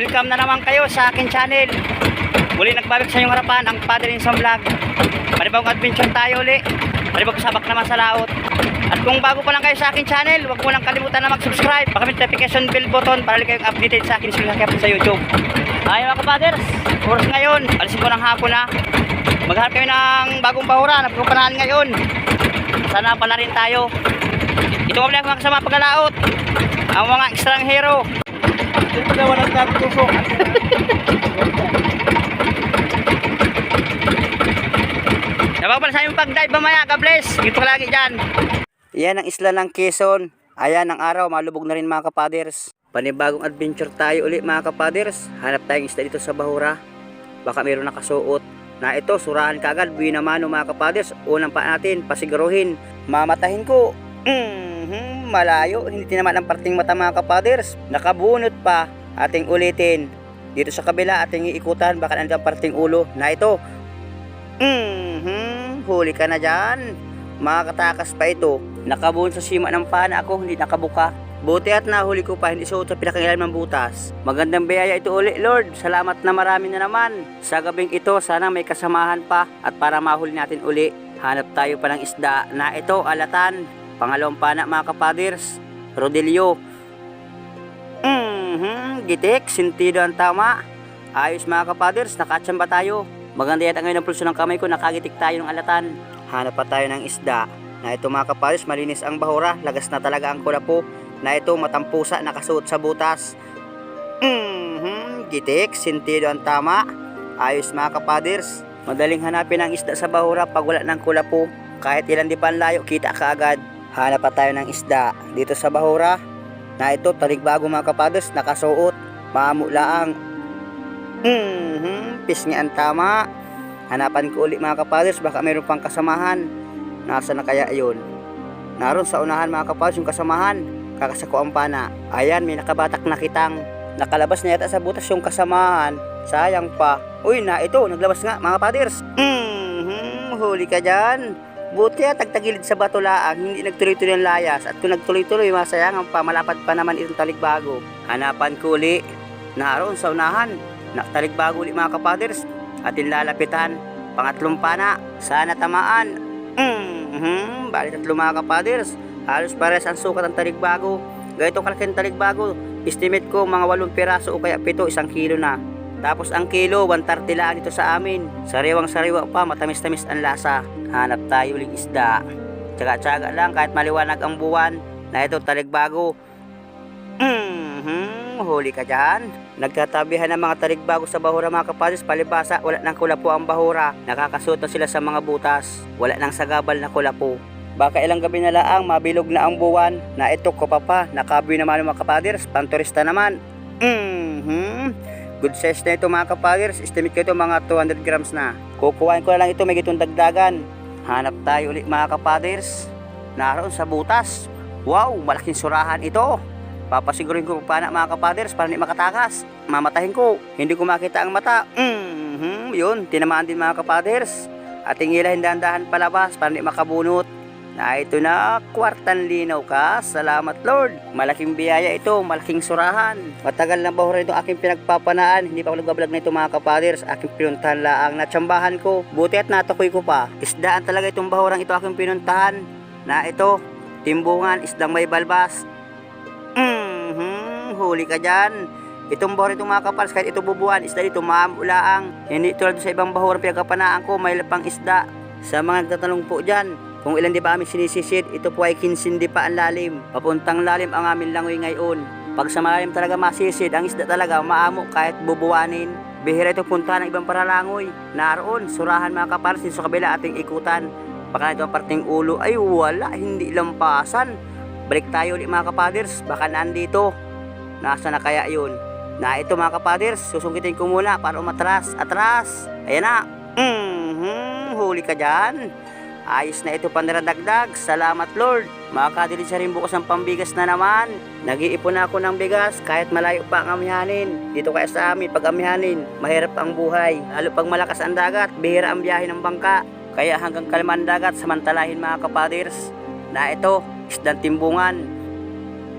Welcome na naman kayo sa akin channel. Muli nagbabalik sa inyong harapan ang Father in Some Vlog. Panibagong adventure tayo uli. Panibagong sabak naman sa laot. At kung bago pa lang kayo sa akin channel, huwag mo lang kalimutan na mag-subscribe. Baka may notification bell button para kayong updated sa akin sa YouTube. Ay mga kapaders, oras ngayon. Alisin ko ng hapon na. Maghanap kami ng bagong bahura na pupuntahan ngayon. Sana pala rin tayo. Ito ang mga kasama paglalaot. Ang mga ekstrang hero. Yung pagawa ng dami tusok. Napapala sa aming pag-dive mamaya. God bless. Dito ka lagi dyan. Yan ang isla ng Quezon. Ayan ang araw. Malubog na rin mga kapaders. Panibagong adventure tayo ulit mga kapaders. Hanap tayong isla dito sa Bahura. Baka mayroon nakasuot. Na ito, surahan kagad. Buwi naman mga kapaders. Unang pa natin, pasiguruhin. Mamatahin ko. Mhm, malayo. Hindi naman ang parting mata mga kapaders. Nakabunot pa. Ating ulitin. Dito sa kabila, ating iikutan. Baka nandiyan parting ulo. Na ito, Mhm, huli ka na dyan. Makakatakas pa ito. Nakabuon sa sima ng pana ako, hindi nakabuka. Buti at nahuli ko pa, hindi suot sa pinakagilan ng butas. Magandang biyaya ito uli, Lord. Salamat na marami na naman. Sa gabing ito, sana may kasamahan pa at para mahuli natin uli. Hanap tayo pa ng isda na ito, alatan. Pangalawang pana mga kapaders. Rodelio. Mhm, gitik, sintido ang tama. Ayos mga kapaders, nakatsamba tayo. Maganda yata ngayon ang pulso ng kamay ko, nakagitik tayo ng alatan. Hanap pa tayo ng isda. Na ito mga kapalis, malinis ang bahura, lagas na talaga ang kulapo. Na ito matampusa, nakasuot sa butas. Mhm, gitik, sintido ang tama. Ayos mga kapaders. Madaling hanapin ang isda sa bahura pag wala ng kulapo. Kahit ilan di pa layo, kita ka agad. Hanap pa tayo ng isda dito sa bahura. Na ito, taligbago mga kapaders, nakasuot. Mamula ang Mhm, pisngi ang tama. Hanapan ko ulit mga kapaders, baka mayroon pang kasamahan. Nasa na kaya yun? Naroon sa unahan mga kapaders yung kasamahan. Kakasako ang pana. Ayan, may nakabatak na kitang. Nakalabas na yata sa butas yung kasamahan. Sayang pa. Uy, na ito, naglabas nga mga kapaders. Mhm, huli ka dyan. Buti at tagtagilid sa bato laang, hindi nagtuloy-tuloy ang layas. At kung nagtuloy-tuloy, masayangan pa, malapad pa naman itong taligbago. Hanapan ko uli. Naroon sa unahan, Naktaligbago ulit mga kapaders atin lalapitan. Pangatlong pana, sana tamaan. Mm-hmm. Bali tatlo mga kapaders. Halos pares ang sukat ng taligbago. Ganito kalaking taligbago. Estimate ko mga walong piraso o kaya pito, isang kilo na. Tapos ang kilo, 130 lang dito sa amin. Sariwang sariwa pa, matamis-tamis ang lasa. Hanap tayo uling isda. Tsaga-tsaga lang kahit maliwanag ang buwan. Na ito taligbago. Mhm, huli ka dyan. Nagtatabihan ng mga taligbago sa bahura mga kapadres, palibasa, wala nang kulapo ang bahura. Nakakasuot na sila sa mga butas. Wala nang sagabal na kulapo. Baka ilang gabi na laang mabilog na ang buwan na ito ko pa pa, nakaboy naman mga kapadres, panturista naman. Mhm. Good size na ito mga kapadres, estimate ko ito mga 200 grams na. Kukuhain ko na lang ito, may gitong dagdagan. Hanap tayo ulit mga kapadres. Naroon sa butas. Wow, malaking surahan ito. Papasigurin ko pa na mga kapaders para hindi makatakas. Mamatahin ko. Hindi ko makita ang mata. Mhm, yun. Tinamaan din mga kapaders. Ating ilahin dahan-dahan palabas para hindi makabunot. Na ito na, kwartan linaw ka. Salamat Lord. Malaking biyaya ito, malaking surahan. Matagal na bahura itong aking pinagpapanaan. Hindi pa ako nagbablog na ito mga kapaders. Aking pinuntahan laang natsambahan ko. Buti at natukoy ko pa. Isdaan talaga itong bahurang ito aking pinuntahan. Na ito, timbungan, isdang may balbas. Mhm, huli ka dyan. Itong bahura itong mga kapals, kahit ito bubuhan, isda dito, maamulaang. Hindi tulad sa ibang bahura pinagkapanaan ko, may lapang isda. Sa mga nagtatanong po dyan, kung ilan di ba aming sinisisid, ito po ay kinsindi pa ang lalim. Papuntang lalim ang aming langoy ngayon. Pag sa malalim talaga masisid, ang isda talaga maamo kahit bubuwanin. Bihira itong punta ng ibang paralangoy. Naroon, surahan mga dito sa kabila ating ikutan. Baka ito ang parting ulo, ay wala, hindi lampasan. Balik tayo ulit mga kapaders, baka nandito. Nasa na kaya yun? Na ito mga kapaders, susungkitin ko muna para umatras. Atras! Ayan na! Mhm, huli ka dyan. Ayos na ito pandaradagdag. Salamat Lord. Makakadili siya rin bukas ng pambigas na naman. Nag-iipon na ako ng bigas kahit malayo pa ang amihanin. Dito kaya sa amin pag amihanin, mahirap ang buhay. Lalo pag malakas ang dagat, bihira ang biyahe ng bangka. Kaya hanggang kalaman dagat, samantalahin mga kapaders. Na ito, isdang timbungan.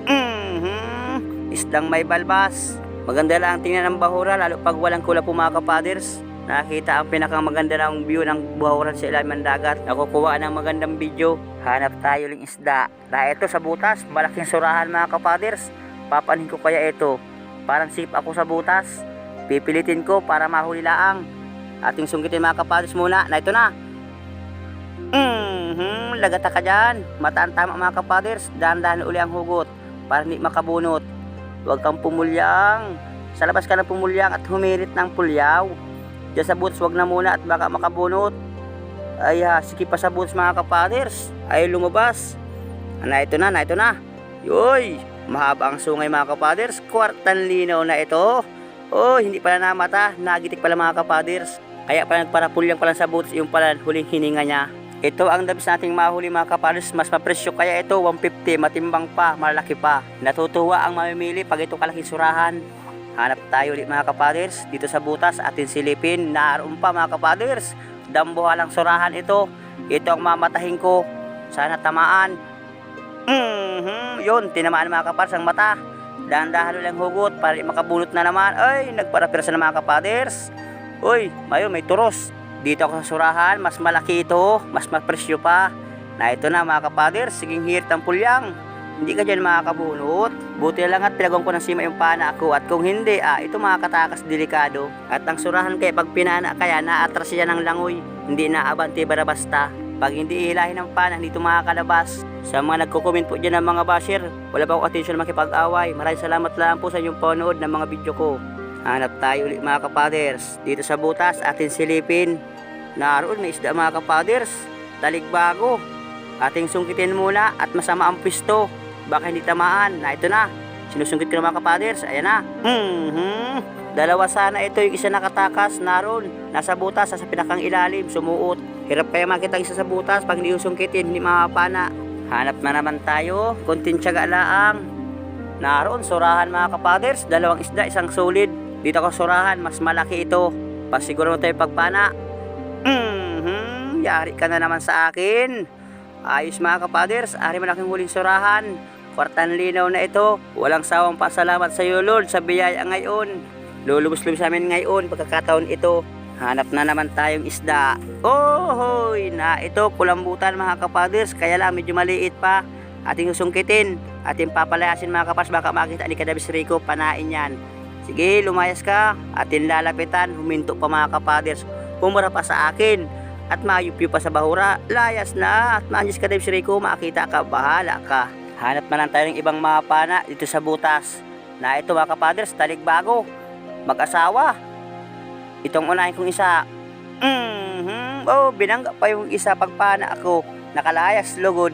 Mhm. isdang may balbas. Maganda lang ang tingnan ng bahura lalo pag walang kula po mga kapaders. Nakita ang pinakamaganda ng view ng bahuran sa ilalim ng dagat. Nakukuha ng magandang video. Hanap tayo ng isda. Na ito sa butas, malaking surahan mga kapaders. Papanin ko kaya ito. Parang sip ako sa butas. Pipilitin ko para mahuli laang. Ating sungkitin mga kapaders muna. Na ito na. Mhm, lagata ka dyan. Mataan tama mga kapaders. Dahan-dahan uli ang hugot para hindi makabunot. Huwag kang pumulyang. Sa labas ka ng pumulyang at humirit ng pulyaw. Diyan sa boots, wag na muna at baka makabunot. Ay ha, sige pa sa boots mga kapaders. Ay lumabas. Na ito na, na ito na. Yoy, mahaba ang sungay mga kapaders. Kwartan linaw na ito. Oh, hindi pala namata. Nagitik pala mga kapaders. Kaya pala nagparapulyang pala sa boots yung pala huling hininga niya. Ito ang dabis nating mahuli mga kapaders. Mas mapresyo kaya ito 150. Matimbang pa, malaki pa. Natutuwa ang mamimili pag ito kalaking surahan. Hanap tayo ulit mga kapaders dito sa butas atin silipin. Naroon pa mga kapaders. Dambuhalang surahan ito. Ito ang mamatahin ko. Sana tamaan. Mhm, yun, tinamaan mga kapaders ang mata. Dahan-dahan lang hugot para di makabunot na naman. Ay, nagparapirsa na mga kapaders. Uy, mayo may turos. Dito ako sa surahan, mas malaki ito, mas mapresyo pa. Na ito na mga kapaders, siging hirit ang pulyang. Hindi ka dyan makakabunot. Buti lang at pinagawang ko ng sima yung pana ako. At kung hindi, ah, ito mga katakas delikado. At ang surahan kaya pag pinana kaya naatras siya ng langoy. Hindi naabante bara basta. Pag hindi ihilahin ng pana, hindi ito makakalabas. Sa mga nagko-comment po dyan ng mga basher, wala pa akong atensyon makipag-away. Maraming salamat lang po sa inyong panood ng mga video ko. Hanap tayo ulit mga kapaders. Dito sa butas, atin silipin. Naroon may isda mga kapaders. Taligbago. Ating sungkitin muna at masama ang pwisto. Baka hindi tamaan. Na ito na. Sinusungkit ko na mga kapaders. Ayan na. Hmm, Dalawa sana ito yung isa nakatakas. Naroon. Nasa butas, sa pinakang ilalim. Sumuot. Hirap kaya makita isa sa butas. Pag hindi yung sungkitin, hindi mapapana. Hanap na naman tayo. Kunting tiyaga laang. Naroon, surahan mga kapaders. Dalawang isda, isang solid. Dito ko surahan, mas malaki ito. Pasiguro mo tayo pagpana. Mhm, yari ka na naman sa akin. Ayos mga kapaders, ari malaking huling surahan. Kwartan linaw na ito. Walang sawang pasalamat sa iyo Lord sa biyaya ngayon. Lulubos-lubos sa ngayon pagkakataon ito. Hanap na naman tayong isda. Oh, hoy, na ito kulambutan mga kapaders, kaya lang medyo maliit pa. Ating susungkitin, ating papalayasin mga kapas, baka makita ni Kadabis Rico, panain yan. Sige, lumayas ka, atin lalapitan, huminto pa mga kapaders, humura pa sa akin, at mayupyo pa sa bahura, layas na, at maanyos ka Kadabis Rico, makita ka, bahala ka. Hanap na lang tayo ng ibang mga pana dito sa butas. Na ito mga kapaders, taligbago, mag-asawa. Itong unahin kong isa, mhm, oh, binangga pa yung isa pagpana ako, nakalayas, lugod,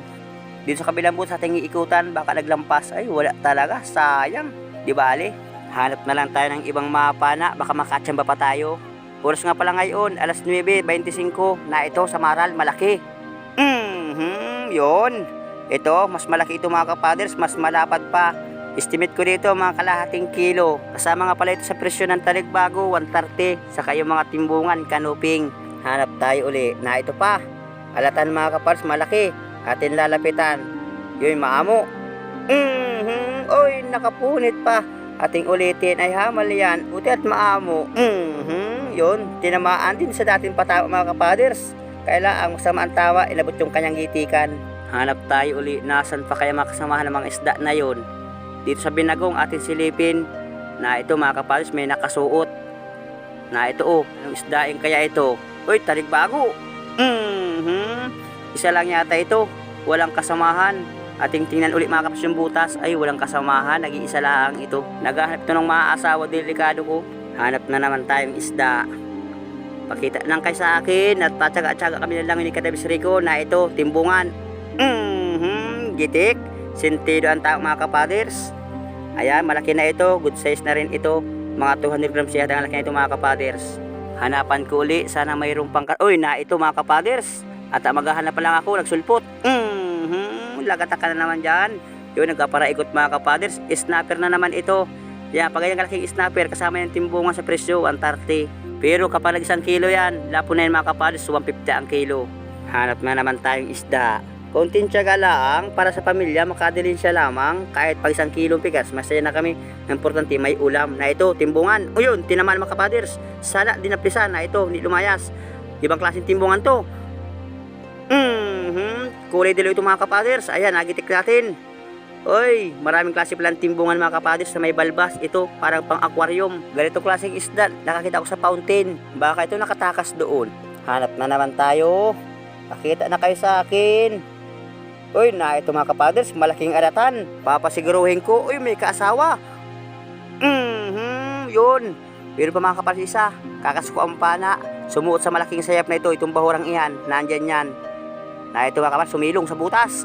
dito sa kabilang sa ating iikutan, baka naglampas. Ay, wala talaga. Sayang. Di bale? Hanap na lang tayo ng ibang mapa na baka makatsamba pa tayo. Oras nga pala ngayon, alas 9.25 na ito sa Maral, malaki. Mhm, yon. Ito, mas malaki ito mga kapaders, mas malapad pa. Estimate ko dito mga kalahating kilo. Kasama nga pala ito sa presyo ng taligbago, 130. Saka yung mga timbungan, kanuping. Hanap tayo uli na ito pa. Alatan mga kapaders, malaki atin lalapitan. Yun, maamo. Mhm, oy, nakapunit pa. Ating ulitin ay hamal yan. Buti at maamo. Mhm, yun, tinamaan din sa dating patawa mga kapaders. Kaya ang masama ang tawa, inabot yung kanyang gitikan. Hanap tayo uli, nasan pa kaya makasamahan ng mga isda na yon. Dito sa binagong ating silipin, na ito mga kapaders may nakasuot. Na ito oh, anong isdaing kaya ito? Uy, taligbago. Mhm, isa lang yata ito. Walang kasamahan. Ating tingnan ulit mga kapas yung butas. Ay, walang kasamahan. Nag-iisa lang ito. Naghahanap ito ng mga asawa. Delikado ko. Hanap na naman tayong isda. Pakita lang kay sa akin at patsaga-tsaga kami na lang ni Kadabis Rico na ito, timbungan. Mhm, gitik. Sentido ang tao mga kapaders. Ayan, malaki na ito. Good size na rin ito. Mga 200 grams yata ang laki na ito mga kapaders. Hanapan ko uli. Sana mayroong pang... Uy, na ito mga kapaders. At ah, maghahanap pa lang ako, nagsulpot. Mhm, lagata ka na naman dyan. Yun, nagkaparaikot mga kapaders. Snapper na naman ito. Yan, pag ganyan kalaking snapper, kasama yung timbungan sa presyo, 130. Pero kapag isang kilo yan, lapo na yan mga kapaders, 150 ang kilo. Hanap na naman tayong isda. Konting tiyaga lang para sa pamilya, makadilin siya lamang. Kahit pag isang kilong pigas, masaya na kami. Importante, may ulam. Na ito, timbungan. O yun, tinamaan mga kapaders. Sala, dinaplisan. Na ito, hindi lumayas. Ibang klaseng timbungan to. Mhm. Kulay dilaw ito mga kapaders. Ayan, nagitik natin. Oy, maraming klase palang timbungan mga kapaders na may balbas. Ito, parang pang aquarium. Ganito klaseng isda, nakakita ko sa fountain. Baka ito nakatakas doon. Hanap na naman tayo. Pakita na kayo sa akin. Uy, na ito mga kapaders, malaking aratan. Papasiguruhin ko, uy, may kaasawa. Mhm, yun. Pero pa mga kapaders isa, kakasuko ang pana. Sumuot sa malaking sayap na ito, itong bahurang iyan, nandyan yan. Na ito mga kapaders, sumilong sa butas.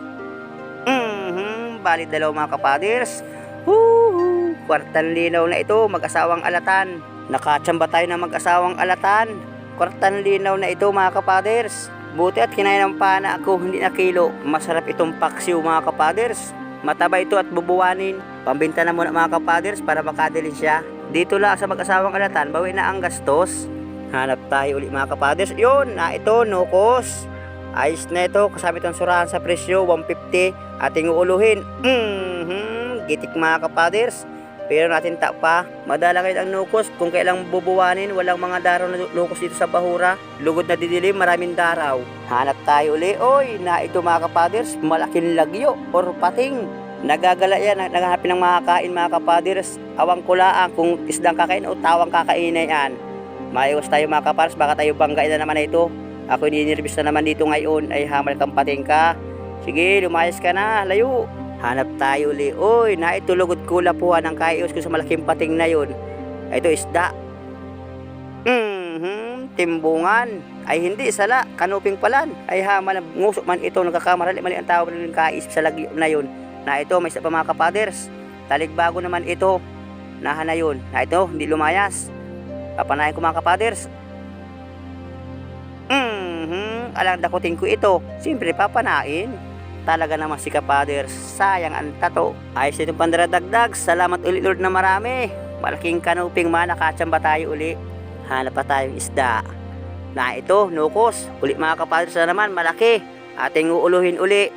Mhm, balit dalawa mga kapaders. Woo! Kwartan linaw na ito, mag-asawang alatan. Nakatsamba tayo ng mag-asawang alatan. Kwartan linaw na ito mga kapaders. Buti at kinain ng pana ako, hindi na kilo. Masarap itong paksiw mga kapaders. Mataba ito at bubuwanin. Pambinta na muna mga kapaders para makadilin siya. Dito lang sa mag-asawang alatan, bawi na ang gastos. Hanap tayo ulit mga kapaders. Yun, na ito, nukos. Ayos na ito, kasama itong surahan sa presyo, 150. Ating uuluhin. Mhm, gitik mga kapaders. Pero natin ta pa, madala kayo ang nukos. Kung kailang bubuwanin, walang mga daraw na nukos dito sa bahura. Lugod na didilim, maraming daraw. Hanap tayo uli. Oy, na ito mga kapaders, malaking lagyo or pating. Nagagala yan, nag- naghahanapin ng mga kain mga kapaders. Awang kulaan kung isdang kakain o tawang kakain yan. Maiwas tayo mga kapaders, baka tayo banggain na naman na ito. Ako ninirbis na naman dito ngayon ay hamal kang pating ka. Sige, lumayas ka na, layo. Hanap tayo uli. Uy, naitulugod ko lapuhan ng kaios ko sa malaking pating na yun. Ito isda. Mhm, timbungan. Ay hindi, sala, kanuping palan. Ay hamal, ngusok man ito, nagkakamali, mali ang tawag ng kais sa lagyo na yun. Na ito, may isa pa mga kapaders. Taligbago naman ito. Nahan na yun. Na ito, hindi lumayas. Papanayin ko mga kapaders. Mhm, alang dakutin ko ito. Siyempre, papanain. Talaga naman si kapaders. Sayang ang tato. Ayos itong pandaradagdag. Salamat ulit Lord na marami. Malaking kanuping man, nakatsamba tayo uli. Hanap pa tayong isda. Na ito, nukos. Uli mga kapaders na naman, malaki. Ating uuluhin uli.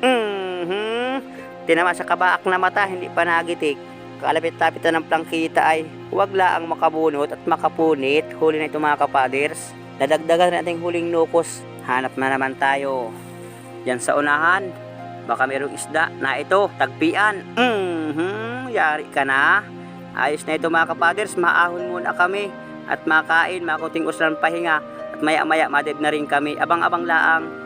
Mhm. Tinama sa kabaak na mata, hindi pa nagitik. Kalapit-lapit na ng plangkita ay huwag laang makabunot at makapunit. Huli na ito mga kapaders. Dadagdagan natin huling nukos. Hanap na naman tayo. Yan sa unahan. Baka mayroong isda na ito, tagpian. Mhm, yari ka na. Ayos na ito mga kapaders, maahon muna kami. At makain, makuting uslan pahinga. At maya-maya madib na rin kami. Abang-abang laang